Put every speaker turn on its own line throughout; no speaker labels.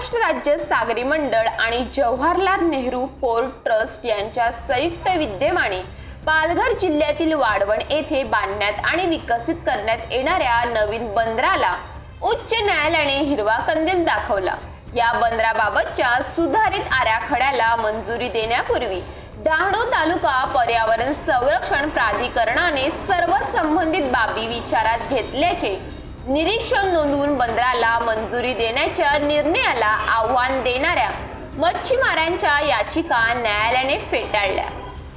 सागरी मंडळ आणि जवाहरलाल नेहरू पोर्ट ट्रस्ट यांच्या संयुक्त विद्यमाने पालघर जिल्ह्यातील वाढवण येथे बांधण्यात आणि विकसित करण्यात येणाऱ्या नवीन बंदराला उच्च न्यायालयाने हिरवा कंदील दाखवला. या बंदराबाबतच्या सुधारित आराखड्याला मंजुरी देण्यापूर्वी डहाणू तालुका पर्यावरण संरक्षण प्राधिकरणाने सर्व संबंधित बाबी विचारात घेतल्याचे निरीक्षण नोंदवून बंदराला मंजुरी देण्याच्या निर्णयाला आव्हान देणाऱ्या मच्छीमारांच्या याचिका न्यायालयाने फेटाळल्या.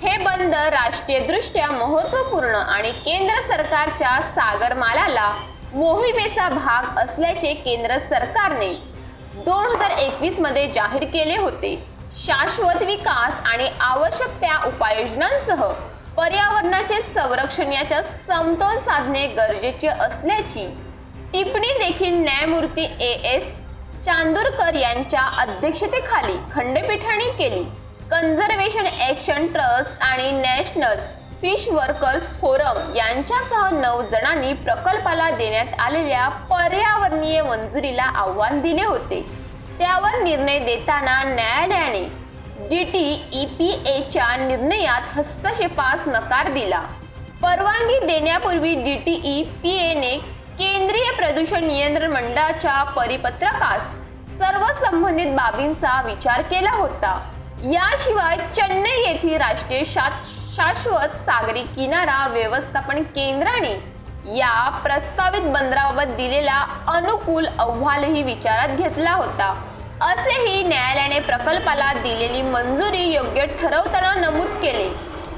हे बंदर राष्ट्रीयदृष्ट्या महत्त्वपूर्ण आणि केंद्र सरकारच्या सागरमालाला मोहिमेचा भाग असल्याचे केंद्र सरकारने दोन हजार एकवीसमध्ये जाहीर केले होते. शाश्वत विकास आणि आवश्यक त्या उपाययोजनांसह पर्यावरणाचे संरक्षण याच्या समतोल साधणे गरजेचे असल्याची टिप्पणी देखील न्यायमूर्ती ए एस चांदूरकर यांच्या अध्यक्षतेखाली खंडपीठाने केली. कन्झर्वेशन ॲक्शन ट्रस्ट आणि नॅशनल फिश वर्कर्स फोरम यांच्यासह नऊ जणांनी प्रकल्पाला देण्यात आलेल्या पर्यावरणीय मंजुरीला आव्हान दिले होते. त्यावर निर्णय देताना न्यायालयाने डी टी ई पी एच्या निर्णयात हस्तक्षेपास नकार दिला. परवानगी देण्यापूर्वी डी टी ई पी एने केंद्रीय प्रदूषण नियंत्रण मंडळाच्या परिपत्रकास सर्व संबंधित बाबींचा विचार केला होता. याशिवाय चेन्नई येथील राष्ट्रीय शाश्वत सागरी किनारा व्यवस्थापन केंद्राने या प्रस्तावित बंदराबाबत दिलेला अनुकूल अहवालही विचारात घेतला होता. असेही न्यायालयाने प्रकल्पाला दिलेली मंजुरी योग्य ठरवताना नमूद केले.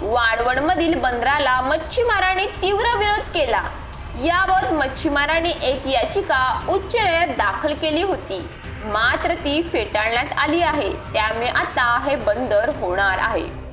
वाडवणमधील बंदराला मच्छीमारांनी तीव्र विरोध केला. याबाबत मच्छीमाराने एक याचिका उच्च न्यायालयात दाखल केली होती. मात्र ती फेटाळण्यात आली आहे. त्यामुळे आता हे बंदर होणार आहे.